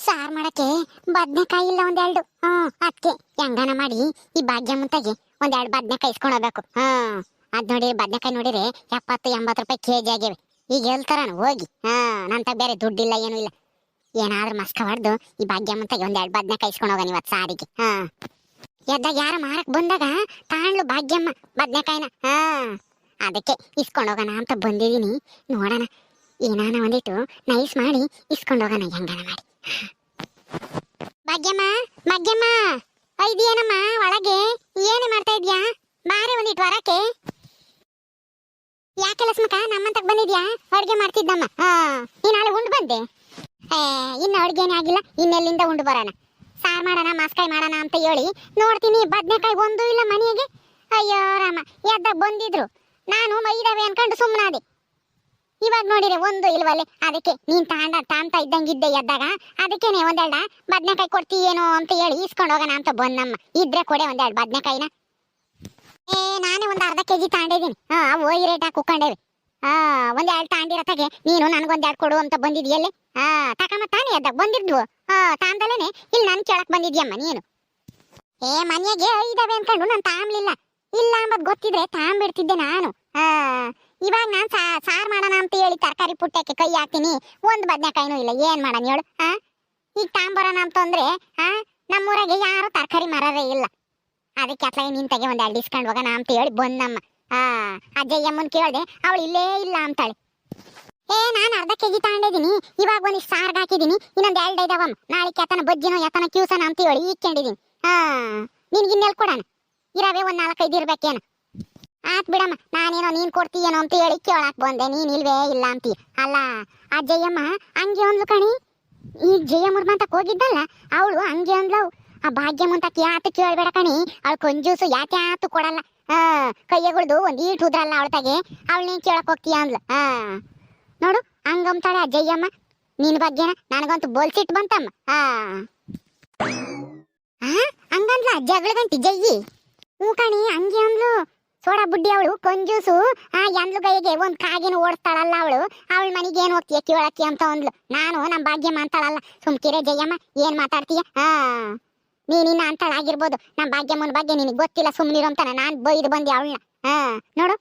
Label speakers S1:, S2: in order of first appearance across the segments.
S1: Sir ಮಾಡಕ್ಕೆ ಬದ್ನೆಕಾಯಿ ಇಲ್ಲ ಒಂದೆರಡು ಹ್ಮ್ ಅದಕ್ಕೆ ಹೆಂಗನ ಮಾಡಿ ಈ ಭಾಗ್ಯ ಮುಂತಾಗಿ ಒಂದೆರಡು ಬದ್ನೆಕಾಯಿ ಇಸ್ಕೊಂಡು ಹೋಗ್ಬೇಕು. ಹ್ಮ್ ಅದ್ ನೋಡಿ ಬದ್ನೆಕಾಯಿ ನೋಡಿದ್ರೆ ಎಪ್ಪತ್ತು, ಎಂಬತ್ತು ರೂಪಾಯಿ ಕೆಜಿ ಆಗಿವೆ ಈಗ ಹೇಳ್ತಾರ ಹೋಗಿ. ಹಾ ನಂತ ಬೇರೆ ದುಡ್ಡಿಲ್ಲ, ಏನೂ ಇಲ್ಲ. ಏನಾದ್ರೂ ಮಸ್ಕ ಹೊಡೆದು ಈ ಭಾಗ್ಯ ಮುಂತಾಗಿ ಒಂದೆರಡು ಬದ್ನೆಕಾಯಿ ಇಸ್ಕೊಂಡು ಹೋಗೋಣ ಇವತ್ತು ಸಾರಿಗೆ. ಹಾ. ಎದ್ದಾಗ ಯಾರ ಮಾರಕ್ ಬಂದಾಗ ತಾಣ್ಲು ಭಾಗ್ಯಮ್ಮ ಬದ್ನೆಕಾಯಿನ. ಹಾ, ಅದಕ್ಕೆ ಇಸ್ಕೊಂಡು ಹೋಗೋಣ ಅಂತ ಬಂದಿದ್ದೀನಿ. ನೋಡೋಣ. ಏನಾನ ಒಂದಿಟ್ಟು ನೈಸ್ ಮಾಡಿ ಇಸ್ಕೊಂಡು ಹೋಗೋಣ, ಹೆಂಗನ ಮಾಡಿ. ಭಾಗ್ಯಮ್ಮ ಭಾಗ್ಯಮ್ಮ. ಇದೆಯೇನಮ್ಮ ಒಳಗೆ ಏನು ಮಾಡ್ತಾ ಇದ್ಯಾ? ಬಾರಿ ಒಂದಿಟ್ಟು ಹೊರಕ್ಕೆ ಯಾಕೆ ಲಸ್ಮಕ ನಮ್ಮಂತಕ್ ಬಂದಿದ್ಯಾ? ಅಡ್ಗೆ ಮಾಡ್ತಿದ್ದಮ್ಮ. ಹಾ, ನೀನ್ ನಾಳೆ ಉಂಡು ಬಂದೆ. ಏ, ಇನ್ನು ಅಡುಗೆನೇ ಆಗಿಲ್ಲ, ಇನ್ನೆಲ್ಲಿಂದ ಉಂಡು ಬರೋಣ? ಸಾರ್ ಮಾಡೋಣ, ಮಾಸ್ಕಾಯಿ ಮಾಡೋಣ ಅಂತ ಹೇಳಿ ನೋಡ್ತೀನಿ, ಬದನೆಕಾಯಿ ಒಂದು ಇಲ್ಲ ಮನೆಗೆ. ಅಯ್ಯೋ ರಾಮ, ಎದ್ದಾಗ ಬಂದಿದ್ರು. ನಾನು ಮೈದಾವೆ ಅನ್ಕೊಂಡು ಸುಮ್ಮನಾದೆ ಇವಾಗ ನೋಡಿರಿ, ಒಂದು ಇಲ್ವಲ್ಲೇ. ಅದಕ್ಕೆ ನೀನ್ ತಾಂಡ ತಾಂತ ಇದ್ದಂಗಿದ್ದೆ ಎದ್ದಾಗ. ಅದಕ್ಕೇನೆ ಒಂದೆರಡ ಬದ್ನೆಕಾಯಿ ಏನು ಅಂತ ಹೇಳಿ ಈಸ್ಕೊಂಡು ಹೋಗೋಣ ಅಂತ ಬಂದಮ್ಮ ಇದ್ರೆ ಕೊಡೆ ಒಂದೆರಡು ಬದ್ನೆಕಾಯಿನ. ಏ, ನಾನೇ ಒಂದು ಅರ್ಧ ಕೆಜಿ ತಾಂಡಿದ್ದೀನಿ. ಹಾ ಹೋಗಿ ರೇಟ್ ಹಾಕಿ ಕುಕ್ಕೊಂಡೇವಿ ಹಾ, ಒಂದೆರಡು ತಾಂಡಿರತ್ತಾಗೆ ನೀನು ನನಗೊಂದೆರಡು ಕೊಡು ಅಂತ ಬಂದಿದ್ಯಲ್ಲೇ? ಹಾ, ತಕಮ್ಮ, ತಾನೇ ಎದ್ದಾಗ ಬಂದಿದ್ವು. ಹಾ, ತಾಂದಲೇನೆ. ಇಲ್ಲಿ ನನ್ ಕೇಳಕ್ ಬಂದಿದ್ಯಮ್ಮ ನೀನು. ಏ, ಮನೆಗೆ ಇದಾವೆ ಅನ್ಕೊಂಡು ನಾನು ತಾಂಬ್ಲಿಲ್ಲ. ಇಲ್ಲ ಅಂಬದ್ ಗೊತ್ತಿದ್ರೆ ತಾಂಬಿಡ್ತಿದ್ದೆ ನಾನು. ಹಾ. ಇವಾಗ ನಾನ್ ಸಾರ್ ಮಾಡೋಣ ಅಂತ ಹೇಳಿ ತರಕಾರಿ ಪುಟ್ಟಕ್ಕೆ ಕೈ ಹಾಕ್ತೀನಿ. ಒಂದ್ ಬದ್ನೆಕಾಯಿನು ಇಲ್ಲ. ಏನ್ ಮಾಡಣ ಹೇಳು ಹಾ ಈಗ ತಾಂಬರೋಣ ಅಂತಂದ್ರೆ ಹಾ ನಮ್ಮೂರಾಗೆ ಯಾರು ತರಕಾರಿ ಮರವೇ ಇಲ್ಲ. ಅದಕ್ಕೆ ಅತ್ಲಾಗೆ ನಿಂತಾಗೆ ಒಂದ್ ಎರಡು ಇಸ್ಕೊಂಡು ಹೋಗೋಣ ಅಂತ ಹೇಳಿ ಬಂದಮ್ಮ. ಅಜ್ಜಯ್ಯ ಅಮ್ಮನ್ ಕೇಳ್ದೆ, ಅವಳು ಇಲ್ಲೇ ಇಲ್ಲ ಅಂತಾಳೆ. ಏ, ನಾನು ಅರ್ಧ ಕೆಜಿ ತಗೊಂಡಿದ್ದೀನಿ. ಇವಾಗ ಒಂದು ಸಾರ್ಗ್ ಹಾಕಿದ್ದೀನಿ. ಇನ್ನೊಂದ್ ಎರಡು ಇದಾವಮ್ಮ ನಾಳೆ ಯಾತನ ಬಜ್ಜಿನೋ ಯಾತನ ಕ್ಯೂಸನ ಅಂತ ಹೇಳಿ ಇಕ್ಕೊಂಡಿದ್ದೀನಿ ಹಾ ನಿನ್ಗೆ ಇನ್ನೆಲ್ ಕೊಡೋಣ? ಇರವೇ ಒಂದ್ ನಾಲ್ಕೈದು ಇರ್ಬೇಕೇನು. ಆತ್ ಬಿಡಮ್ಮ, ನಾನೇನೋ ನೀನ್ ಕೊಡ್ತೀಯೇನೋ ಅಂತ ಹೇಳಿ ಕೇಳಾಕ್ ಬಂದೆ. ನೀನ್ ಇಲ್ವೇ ಇಲ್ಲ ಅಂತೀಯ ಅಲ್ಲ, ಆ ಜಯಮ್ಮ ಹಂಗೆ ಅಂದ್ಲು ಕಣಿ. ಈ ಜಯಮ್ಮರ್ ಮಂತಕ್ ಹೋಗಿದ್ದಲ್ಲ, ಅವಳು ಹಂಗೆ ಅಂದ್ಲವು ಆ ಭಾಗ್ಯಮಂತಕ್ ಯಾತ ಕೇಳ್ಬೇಡ ಕಣಿ. ಅವಳು ಕಂಜೂಸು ಯಾಕೆ ಯಾತು ಕೊಡಲ್ಲ? ಹಾ ಕೈಯಗಳ್ದು ಒಂದ್ ಈಟ್ ಉದ್ರಲ್ಲ ಅವಳ್ತಾಗೆ ಅವಳು ನೀನ್ ಕೇಳಕ್ ಹೋಗ್ತೀಯ ಅಂದ್ಲು. ಹಾ ನೋಡು ಹಂಗಂತಾಳೆ ಆ ಜಯಮ್ಮ. ನಿನ್ ಬಗ್ಗೆನ ನನಗಂತೂ ಬೋಲ್ಸಿಟ್ ಬಂತಮ್ಮ. ಹಾ ಆ, ಹಂಗಂದ್ಲ ಜಗಳಗಂಟಿ ಜಯ್ಯಿ ಹ್ಞೂ ಕಣಿ, ಹಂಗೆ ಅಂದ್ಲು. ಸೋಡಾ ಬುಡ್ಡಿ ಅವಳು, ಕಂಜೂಸು, ಆ ಎಂದ್ಲು ಕೈಗೆ ಒಂದ್ ಕಾಗಿನ ಓಡಿಸ್ತಾಳಲ್ಲ ಅವಳು. ಅವಳ ಮನೆಗೆ ಏನ್ ಹೋಗ್ತೀಯ ಕೇಳಕ್ಕೆ ಅಂತ ಒಂದ್ಲು ನಾನು ನಮ್ಮ ಭಾಗ್ಯಮ್ಮ ಅಂತಾಳಲ್ಲ. ಸುಮ್ಕಿರೆ ಜಯಮ್ಮ, ಏನ್ ಮಾತಾಡ್ತೀಯ? ಹಾ ನೀನಿನ್ನ ಅಂತಾಳ ಆಗಿರ್ಬೋದು. ನಮ್ಮ ಭಾಗ್ಯಮ್ಮನ ಬಗ್ಗೆ ನಿನಗೆ ಗೊತ್ತಿಲ್ಲ ಸುಮ್ನಿರು ಅಂತಾನೆ. ನಾನ್ ಬೈದು ಬಂದೆ ಅವಳನ್ನ. ಹಾ ನೋಡು.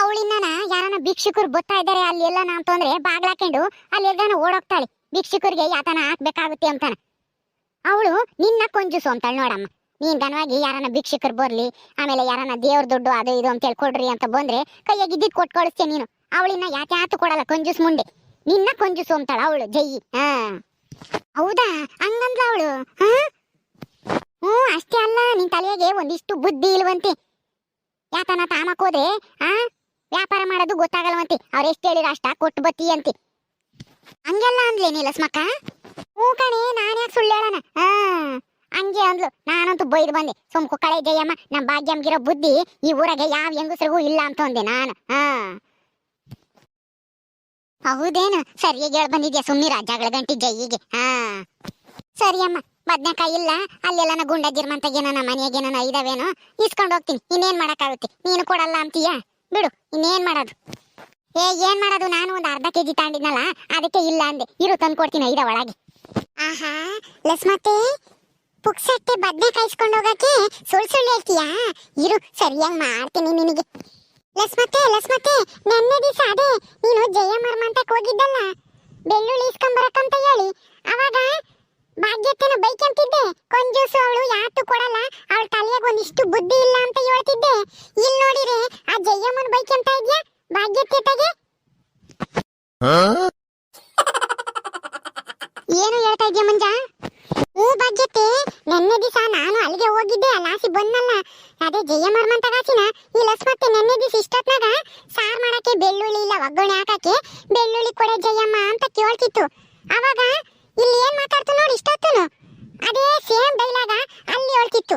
S1: ಅವಳಿನ್ನ ಯಾರನ್ನ ಭಿಕ್ಷುಕರು ಬರ್ತಾ ಇದ್ದಾರೆ ಅಲ್ಲಿ ಎಲ್ಲ ಅಂತಂದ್ರೆ ಬಾಗ್ಲಾಕೊಂಡು ಅಲ್ಲಿ ಎಲ್ಲಾನು ಓಡೋಗ್ತಾಳೆ. ಭಿಕ್ಷುಕರಿಗೆ ಯಾತನ ಹಾಕ್ಬೇಕಾಗುತ್ತೆ ಅಂತಾನೆ. ಅವಳು ನಿನ್ನ ಕೊಂಜುಸು ಅಂತಾಳೆ ನೋಡಮ್ಮ. ನೀನ್ ದನವಾಗಿ ಯಾರನ್ನ ಭಿಕ್ಷಕರು ಬರ್ಲಿ, ಆಮೇಲೆ ಯಾರನ್ನ ದೇವ್ರ ದುಡ್ಡು ಅದು ಇದು ಅಂತ ಹೇಳ್ಕೊಡ್ರಿ ಅಂತ ಬಂದ್ರೆ ಕೈಯಾಗ ಇದ್ದಿದ್ ಕೊಟ್ಟು ಕಳಿಸ್ತೇನೆ ನೀನು. ಅವಳಿನ ಯಾಕೆ ಆತು ಕೊಡಲ್ಲ, ಕೊಂಜುಸ್ ಮುಂದೆ. ನಿನ್ನ ಕೊಂಜುಸ್ ಅಂತಾಳ ಅವಳು ಜೈ ಹಾ. ಹೌದಾ? ಹಂಗಂದ್ಲ ಅವಳು? ಹಾ? ಅಷ್ಟೇ ಅಲ್ಲ, ನಿನ್ ತಲೆಗೆ ಒಂದಿಷ್ಟು ಬುದ್ಧಿ ಇಲ್ವಂತೆ. ಯಾತನ ತಾಮಕ್ ಹೋದ್ರೆ, ಆ? ವ್ಯಾಪಾರ ಮಾಡೋದು ಗೊತ್ತಾಗಲ್ವಂತೆ. ಅವ್ರು ಎಷ್ಟು ಹೇಳಿರ ಅಷ್ಟ ಕೊಟ್ಟು ಬತ್ತಿ ಅಂತೆ. ಹಂಗೆಲ್ಲ ಅಂದ್ಲೇನಿಲ್ಲ ಸ್ಮಕ್ಕ? ಹೂ ಕಣೆ, ನಾನು ಯಾಕೆ ಸುಳ್ಳು ಹೇಳೋಣ ಹಾ ಹಂಗೆ ಅಂದ್ಲು. ನಾನಂತೂ ಬೈದು ಬಂದೆ. ಸುಮ್ಕು ಕಳೆ ಜಯಮ್ಮ ನಮ್ಮ ಭಾಗ್ಯಮ್ಗಿರೋ ಬುದ್ಧಿ ಈ ಊರಾಗೆ ಯಾವ ಹೆಂಗಸರಿಗೂ ಇಲ್ಲ ಅಂತ ಅಂದೆ ನಾನು. ಹಾ. ಹೌದೇನು? ಸರಿಯಾಗಿ ಹೇಳಿ ಬಂದಿದ್ಯಾ ಸುಮ್ಮಿ ಜಗಳ ಗಂಟಿ ಜೈಗೆ ಹಾ. ಸರಿ ಅಮ್ಮ, ಬದ್ನೆಕಾಯಿ ಇಲ್ಲ, ಅಲ್ಲೆಲ್ಲ ಗುಂಡ ಜಿರ್ಮಂತಾಗೆ ನಮ್ಮ ಮನೆಯಾಗ ಏನೋ ಇದಾವೇನೋ, ಇಸ್ಕೊಂಡು ಹೋಗ್ತೀನಿ. ಇನ್ನೇನ್ ಮಾಡಕ್ಕಾಗುತ್ತೆ? ನೀನು ಕೊಡಲ್ಲ ಅಂತೀಯ? ಬಿಡು, ಇನ್ನೇನ್ ಮಾಡೋದು? ಏ, ಏನ್ ಮಾಡೋದು? ನಾನು ಒಂದು ಅರ್ಧ ಕೆಜಿ ತಾಂಡಿದ್ನಲ್ಲ ಅದಕ್ಕೆ ಇಲ್ಲ ಅಂದೆ. ಇರು ತಂದು ಕೊಡ್ತೀನಿ ಐದ ಒಳಗೆ. ಆಹಾ, ಲಸ್ಮತ್ತೆ ಪುಕ್ಸಟ್ಟೆ ಬದ್ನೆ ಕಾಯಿಸ್ಕೊಂಡು ಹೋಗಕ್ಕೆ ಸುಳ್ಳು ಸುಳ್ಳು ಹೇಳ್ತೀಯಾ? ಇರು ಸರಿಯಾಗಿ ಮಾಡ್ತೀನಿ ನಿನಗೆ. ಲಸ್ಮತ್ತೆ ಲಸ್ಮತ್ತೆ ನೆನ್ನೆ ದಿವಸ ಅದೇ ನೀನು ಜಯ ಮಂತಕ್ಕೆ ಹೋಗಿದ್ದಲ್ಲ? ಬೆಳ್ಳುಳ್ಳಿ ಇಸ್ಕೊಂಬರಕ್ಕಂತ ಹೇಳಿ. ಅವಾಗ ಭಾಗ್ಯತೆನ ಬೈಕಂತಿದ್ದೆ. ಕೊಂಜೂಸು ಅವಳು ಯಾತು ಕೊಡಲ್ಲ ಅವಳ ತಲೆಯಾಗ ಒಂದಿಷ್ಟು ಬುದ್ಧಿ ಇಲ್ಲ ಅಂತ ಹೇಳ್ತಿದ್ದೆ. ಇಲ್ಲಿ ನೋಡಿರೆ ಆ ಜಯಮ್ಮನ ಅಂತ ಇದ್ಯಾ ಭಾಗ್ಯತೆಗೆ ಏನು ಹೇಳ್ತಾ ಇದ್ಯಾ ಮಂಜ? ಹ್ಞೂ ಭಾಗ್ಯತೆ, ನೆನ್ನೆ ದಿವಸ ನಾನು ಅಲ್ಲಿಗೆ ಹೋಗಿದ್ದೆ ಲಾಸಿ ಬಂದಲ್ಲ. ಅದೇ ಅಂತ ಮಂತಗಾಸಿನ ಈ ಲಸ್ಮತ್ತೆ ನೆನ್ನೆ ದಿವಸ ಇಷ್ಟೊತ್ನಾಗ ಸಾರ್ ಮಾಡಕ್ಕೆ ಬೆಳ್ಳುಳ್ಳಿ ಇಲ್ಲ, ಒಗ್ಗರಣೆ ಹಾಕಕ್ಕೆ ಬೆಳ್ಳುಳ್ಳಿ ಕೊಡೆ ಜಯಮ್ಮ ಅಂತ ಕೇಳ್ತಿತ್ತು. ಅವಾಗ ಇಲ್ಲಿ ಏನ್ ಮಾತಾಡ್ತು ನೋಡಿ ಇಷ್ಟೊತ್ತುನು? ಅದೇ ಸೇಮ್ ಡೈಲಾಗ ಅಲ್ಲಿ ಹೇಳ್ತಿತ್ತು.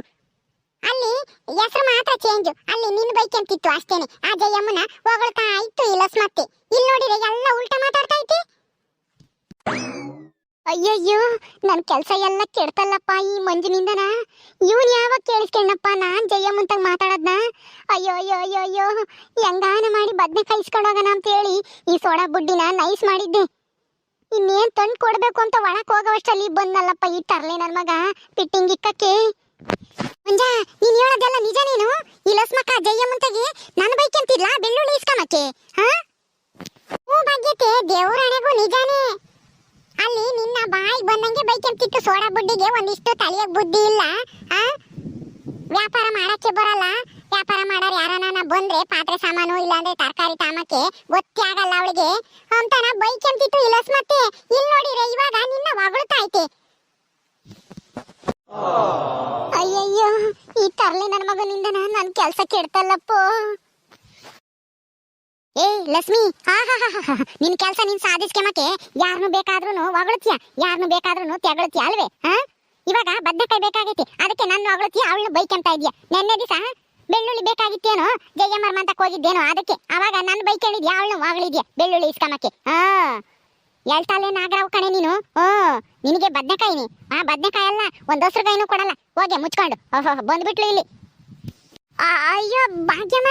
S1: ಅಲ್ಲಿ ಹೆಸರು ಮಾತ್ರ ಚೇಂಜ್ ಅಲ್ಲಿ ನಿನ್ ಬೈಕ್ ಅಂತಿತ್ತು ಅಷ್ಟೇನೆ. ಆ ಜಯಮ್ಮನ ಹೊಗಳ್ತಾ ಇತ್ತು ಈ ಲಸ್ಮತ್ತೆ ಇಲ್ಲಿ ನೋಡಿದ್ರೆ ಎಲ್ಲ ಉಲ್ಟಾ ಮಾತಾಡ್ತಾ ಐತಿ. ಅಯ್ಯಯ್ಯೋ ನನ್ನ ಕೆಲಸ ಎಲ್ಲ ಕೆಡ್ತಲ್ಲಪ್ಪ ಈ ಮಂಜಿನಿಂದನ. ಇವನ್ ಯಾವಾಗ ಕೇಳಿಸ್ಕೊಂಡಪ್ಪ ನಾನ್ ಜಯಮ್ಮಂತಾಗ ಮಾತಾಡದ್ನ? ಅಯ್ಯೋ ಅಯ್ಯೋ ಅಯ್ಯೋ ಅಯ್ಯೋ, ಹೆಂಗಾನ ಮಾಡಿ ಬದ್ನೆ ಇಸ್ಕೊಂಡೋಗಣ ಅಂತ ಹೇಳಿ ಈ ಸೋಡಾ ಬುಡ್ಡಿನ ನೈಸ್ ಮಾಡಿದ್ದೆ. ಇನ್ನೇನ್ ತಂದು ಕೊಡ್ಬೇಕು ಅಂತ ಒಳಕ್ ಹೋಗೋವಷ್ಟಲ್ಲಿ ಬಂದ್ನಲ್ಲಪ್ಪ ಈ ತರ್ಲೆ ನನ್ ಮಗ, ಪಿಟ್ಟಿಂಗ್ ಇಕ್ಕಕ್ಕೆ. ಮಂಜ, ನೀನ್ ಹೇಳೋದೆಲ್ಲ ನಿಜ ನೀನು? ಈ ಲಸ್ಮಕ್ಕ ನನ್ನ ಬೈಕ್ ಅಂತಿಲ್ಲ ಬೆಳ್ಳುಳ್ಳಿ ಇಸ್ಕಮಕ್ಕೆ ಹಾ ಭಾಗ್ಯತೆ ದೇವರಣೆಗೂ ನಿಜಾನೇ ಅಲ್ಲಿ ನಿನ್ನ ಬಾಯಿ ಬಂದಂಗೆ ಬೈಕ್ ಅಂತಿತ್ತು ಸೋಡಾ ಬುಡ್ಡಿಗೆ ಒಂದಿಷ್ಟು ತಲೆಯಾಗ ಬುದ್ಧಿ ಇಲ್ಲ, ಆ? ವ್ಯಾಪಾರ ಮಾಡಕ್ಕೆ ಬರಲ್ಲ. ವ್ಯಾಪಾರ ಮಾಡೋರು ಯಾರನ್ನ ಬಂದ್ರೆ ಪಾತ್ರೆ ಸಾಮಾನು ಇಲ್ಲಾಂದ್ರೆ ತರಕಾರಿ ತಾಮಕ್ಕೆ ಗೊತ್ತೇ ಆಗಲ್ಲ ಅವಳಿಗೆ. ಅಂತಾನ ಬೈಕ್ ಅಂತಿತ್ತು ಇಲ್ಲಸ್ ಮತ್ತೆ ಇಲ್ಲಿ ನೋಡಿರೆ ಇವಾಗ ನಿನ್ನ ಹೊಗಳ್ತಾ ಐತೆ. ಅಯ್ಯಯ್ಯೋ, ಈ ತರ್ಲಿ ನನ್ನ ಮಗನಿಂದ ನನ್ನ ಕೆಲಸ ಕೆಡ್ತಲ್ಲಪ್ಪ ಏ ಲಕ್ಷ್ಮಿ ನಿನ್ ಕೆಲಸ ನೀನ್ ಸಾಧಿಸ್ಕೆಮಕ್ಕೆ ಯಾರನ್ನು ಬೇಕಾದ್ರೂ ಹೊಗಳ್ತೀಯ ಯಾರನ್ನು ಬೇಕಾದ್ರೂ ತೆಗಳ್ತೀಯ ಅಲ್ವೇ, ಹಾ? ಇವಾಗ ಬದ್ನೆಕಾಯಿ ಬೇಕಾಗೈತಿ, ಅದಕ್ಕೆ ನನ್ನ ಹೊಗಳ್ತೀಯ, ಅವಳನ್ನ ಬೈಕ್ ಅಂತ ಇದೆಯಾ? ನೆನ್ನೆ ದಿವಸ ಬೆಳ್ಳುಳ್ಳಿ ಬೇಕಾಗಿತ್ತೇನೋ ಮರ್ಮ ಅಂತ ಹೋಗಿದ್ದೇನೋ, ಅದಕ್ಕೆ ಅವಾಗ ನನ್ನ ಬೈಕ್ ಹೇಳಿದ್ಯಾ, ಅವಳನ್ನ ಹೊಗಳಿದ್ಯಾ ಬೆಳ್ಳುಳ್ಳಿ ಇಸ್ಕಮಕ್ಕೆ, ಹಾ? ಹೇಳ್ತಾಳೆ ನಾಗರಾವ್ ಕಣೆ ನೀನು ಓ ನಿನಗೆ ಬದ್ನೆಕಾಯಿನಿ, ಆ ಬದ್ನೆಕಾಯಿ ಅಲ್ಲ, ಒಂದ್ ಕಾಯಿನೂ ಕೊಡಲ್ಲ, ಹೋಗೆ ಮುಚ್ಕೊಂಡು, ಓಹೋ, ಬಂದ್ಬಿಟ್ಲು ಇಲ್ಲಿ. ಅಯ್ಯೋ, ಭಾಗ್ಯಮ್ಮ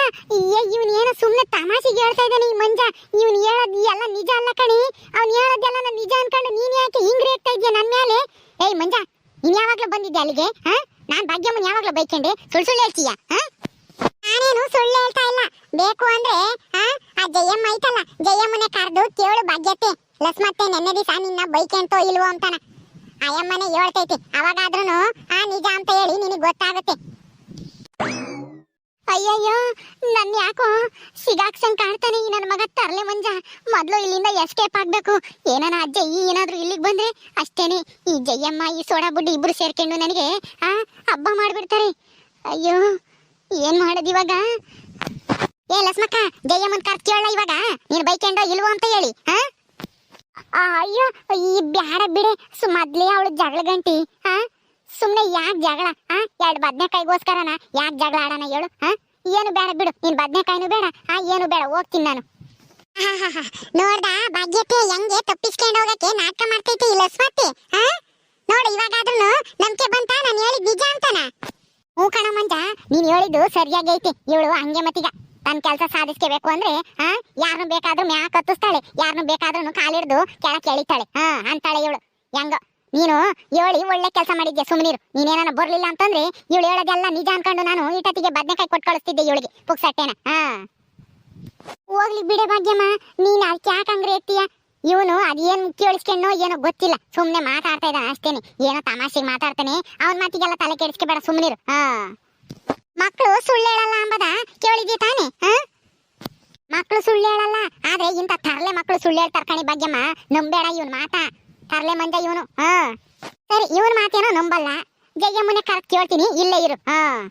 S1: ಇವನ್ ಏನೋ ಸುಮ್ಮನೆ ತಮಾಷೆಗೆ ಹೇಳ್ತಾ ಇದ್ದಾನೆ ಈ ಮಂಜ. ಇವನ್ ಹೇಳೋದ್ ಎಲ್ಲ ನಿಜ ಅಲ್ಲ ಕಣಿ. ಅವ್ನ್ ಹೇಳೋದೆಲ್ಲ ನಾನು ನಿಜ ಅನ್ಕೊಂಡು ನೀನ್ ಯಾಕೆ ಹಿಂಗ್ ರೇಗ್ತಾ ಇದೀಯ ನನ್ ಮೇಲೆ ಏಯ್, ಮಂಜ ನೀನ್ ಯಾವಾಗ್ಲೂ ಬಂದಿದ್ದೆ ಅಲ್ಲಿಗೆ? ಹಾ? ನಾನ್ ಭಾಗ್ಯಮ್ಮನ್ ಯಾವಾಗ್ಲೂ ಬೈಕೊಂಡೆ. ಸುಳ್ಳು ಸುಳ್ಳು ಹೇಳ್ತೀಯ? ಹಾ? ನಾನೇನು ಸುಳ್ಳು ಹೇಳ್ತಾ ಇಲ್ಲ. ಬೇಕು ಅಂದ್ರೆ ಆ ಜಯಮ್ಮ ಐತಲ್ಲ, ಜಯಮ್ಮನೆ ಕರೆದು ಕೇಳು ಭಾಗ್ಯತೆ ಲಸ್ಮತ್ತೆ ನೆನ್ನೆ ದಿವಸ ನಿನ್ನ ಬೈಕೆಂತೋ ಇಲ್ವೋ ಅಂತಾನ. ಅಯ್ಯಮ್ಮನೆ ಹೇಳ್ತೈತಿ ಅವಾಗಾದ್ರೂ ಆ ನಿಜ ಅಂತ ಹೇಳಿ ನಿನಗೆ ಗೊತ್ತಾಗುತ್ತೆ. ಅಯ್ಯಯ್ಯೋ ನನ್ ಯಾಕೋ? ಸಿಗಾಕ್ಸಂಗ್ ಕಾಣ್ತಾನೆ ಈ ನನ್ನ ಮಗ ತರ್ಲೆ ಮಂಜ. ಮೊದ್ಲು ಇಲ್ಲಿಂದ ಎಸ್ಕೇಪ್ ಆಗ್ಬೇಕು. ಏನಾನ ಅಜ್ಜ ಈ ಏನಾದ್ರೂ ಇಲ್ಲಿಗೆ ಬಂದ್ರೆ? ಅಷ್ಟೇನೆ. ಈ ಜಯ್ಯಮ್ಮ ಈ ಸೋಡಾ ಬುಡ್ಡಿ ಇಬ್ರು ಸೇರ್ಕೊಂಡು ನನಗೆ ಆ ಹಬ್ಬ ಮಾಡ್ಬಿಡ್ತಾರೆ. ಅಯ್ಯೋ ಏನ್ ಮಾಡೋದು ಇವಾಗ? ಏ ಲಸ್ಮಕ್ಕ ಜಯಮ್ಮನ್ ಕರ್ ಕೇಳ ಇವಾಗ? ನೀನ್ ಬೈಕೆಂಡೋ ಇಲ್ವೋ ಅಂತ ಹೇಳಿ ಆ, ಅಯ್ಯೋ ಈ ಬ್ಯಾಡ ಬಿಡೆ. ಸು ಮೊದ್ಲೇ ಅವಳು ಜಗಳ ಗಂಟಿ ಹಾ? ಸುಮ್ನೆ ಯಾಕೆ ಜಗಳ? ಆ ಎರಡು ಬದ್ನೆಕಾಯಿಗೋಸ್ಕರನ ಯಾಕೆ ಜಗಳ ಆಡೋಣ ಹೇಳು ಹಾ ಏನು ಬೇಡ ಬಿಡು ನೀನ್ ಬದ್ನೆಕಾಯಿನೂ ಬೇಡ ಆ ಏನು ಬೇಡ ಹೋಗ್ತೀನಿ ನಾನು. ನೋಡ್ದ ಭಾಗ್ಯತೆ ಹೆಂಗೆ ತಪ್ಪಿಸ್ಕೊಂಡು ಹೋಗಕ್ಕೆ ನಾಟಕ ಮಾಡ್ತೈತಿ ಇಲ್ಲ ಸ್ವಾತಿ ಹಾ ನೋಡು ಇವಾಗಾದ್ರೂ ನಂಬಿಕೆ ಬಂತ ನಾನು ಹೇಳಿದ್ ನಿಜ ಅಂತಾನ? ಹ್ಞೂ ಕಣ ಮಂಜ ನೀನ್ ಹೇಳಿದ್ದು ಸರಿಯಾಗೈತಿ ಇವಳು ಹಂಗೆ ಮತ್ತೀಗ ತನ್ನ ಕೆಲಸ ಸಾಧಿಸ್ಕೋಬೇಕು ಅಂದ್ರೆ ಹಾ ಯಾರನ್ನು ಬೇಕಾದ್ರೂ ಮ್ಯಾಕ್ ಹತ್ತಿಸ್ತಾಳೆ ಯಾರನ್ನು ಬೇಕಾದ್ರೂ ಕಾಲಿಡ್ದು ಕೆಳಕ್ಕೆ ಎಳಿತಾಳೆ ಹಾ ಅಂತಾಳೆ ಇವಳು. ಹೆಂಗ. ನೀನು ಹೇಳಿ ಒಳ್ಳೆ ಕೆಲಸ ಮಾಡಿದ್ಯಾ ಸುಮ್ಮನಿರು ನೀನೇನ ಬರ್ಲಿಲ್ಲ ಅಂತಂದ್ರೆ ಇವಳು ಹೇಳೋದೆಲ್ಲ ನಿಜ ಅನ್ಕೊಂಡು ನಾನು ಈಟತಿಗೆ ಬದ್ನೆಕಾಯಿ ಕೊಟ್ಟು ಕಳಿಸ್ತಿದ್ದೆ ಇವಳಿಗೆ ಪುಕ್ಸಟ್ಟೆನ ಹೋಗ್ಲಿ ಬಿಡೆ ಭಾಗ್ಯಮ್ಮ, ನೀನ್ ಅದಕ್ಕೆ ಯಾಕೆ ಇರ್ತೀಯ ಇವನು ಅದೇನ್ ಕೇಳಿಸ್ಕೊಂಡೋ ಏನೋ ಗೊತ್ತಿಲ್ಲ. ಸುಮ್ನೆ ಮಾತಾಡ್ತಾ ಇದ್ದಾನೆ ಅಷ್ಟೇನೆ. ಏನೋ ತಮಾಷೆಗೆ ಮಾತಾಡ್ತಾನೆ. ಅವನ ಮಾತಿಗೆಲ್ಲ ತಲೆ ಕೆಡಿಸ್ಕೊಬೇಡ ಸುಮ್ನೀರು. ಹಾ. ಮಕ್ಕಳು ಸುಳ್ಳು ಹೇಳಲ್ಲ ಅಂಬದ? ಕೇಳಿದ್ದಿ ತಾನೆ? ಹಾ? ಮಕ್ಕಳು ಸುಳ್ಳು ಹೇಳಲ್ಲ. ಆದ್ರೆ ಇಂಥ ತರಲೆ ಮಕ್ಕಳು ಸುಳ್ಳು ಹೇಳ್ತಾರ ಕಣಿ ಭಾಗ್ಯಮ್ಮ. ನಂಬೇಡ ಇವನ್ ಮಾತಾ. ತರ್ಲೆ ಮಂಜ ಇವನು. ಹಾ. ಸರಿ, ಇವನ್ ಮಾತೇನೋ ನಂಬಲ್ಲ. ಜಯ್ಯಮ್ಮನೆ ಕರೆಕ್ಟ್ ಕೇಳ್ತೀನಿ, ಇಲ್ಲೇ ಇರು. ಹಾ.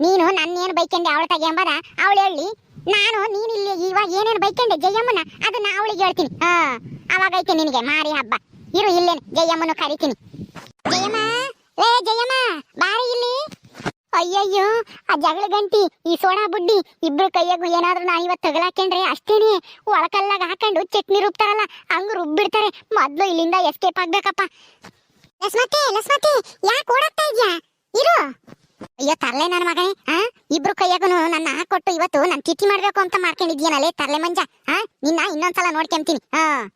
S1: ನೀನು ನನ್ನೇನು ಬೈಕಂಡೆ ಅವಳ ತಗೆಂಬದ ಅವಳು ಹೇಳಿ, ನಾನು, ನೀನ್ ಇಲ್ಲಿ ಇವಾಗ ಏನೇನು ಬೈಕಂಡೆ ಜಯಮ್ಮನ ಅದನ್ನ ಅವಳಿಗೆ ಹೇಳ್ತೀನಿ. ಹಾ. ಅವಾಗೈತೆ ನಿನಗೆ, ಮಾರಿ ಹಬ್ಬ. ಇರು ಇಲ್ಲೇನು ಜಯಮ್ಮನು ಕರಿತೀನಿ. ಜಯಮ್ಮ ಏ ಜಯಮ್ಮ, ಬಾರಿ ಇಲ್ಲಿ. ಅಯ್ಯಯ್ಯೋ, ಆ ಜಗಳ ಗಂಟಿ, ಈ ಸೋಡಾ ಬುಡ್ಡಿ, ಇಬ್ರು ಕೈಯಾಗು ಏನಾದ್ರೂ ನಾ ಇವತ್ತು ತಗಲಾಕೇಂದ್ರೆ ಅಷ್ಟೇನೆ. ಒಳಕಲ್ಲಾಗ ಹಾಕೊಂಡು ಚಟ್ನಿ ರುಬ್ತಾರಲ್ಲ, ಹಂಗ ರುಬ್ಬಿಡ್ತಾರೆ. ಮೊದ್ಲು ಇಲ್ಲಿಂದ ಎಸ್ಕೇಪ್ ಆಗ್ಬೇಕಪ್ಪ. ಲಸ್ಮತಿ ಲಸ್ಮತಿ, ಯಾಕೆ ಓಡಾಗ್ತಾ ಇದ್ಯಾ? ಇರು. ಅಯ್ಯೋ, ತರ್ಲೆ ನನ್ನ ಮಗನೇ, ಆ? ಇಬ್ರು ಕೈಯಾಗೂ ನನ್ನ ಕೊಟ್ಟು ಇವತ್ತು ನಾನು ತಿಥಿ ಮಾಡಬೇಕು ಅಂತ ಮಾಡ್ಕೊಂಡಿದ್ಯನಲ್ಲೇ ತರ್ಲೆ ಮಂಜ. ಆ? ನಿನ್ನ ಇನ್ನೊಂದ್ಸಲ ನೋಡ್ಕೊಂತೀನಿ. ಹಾ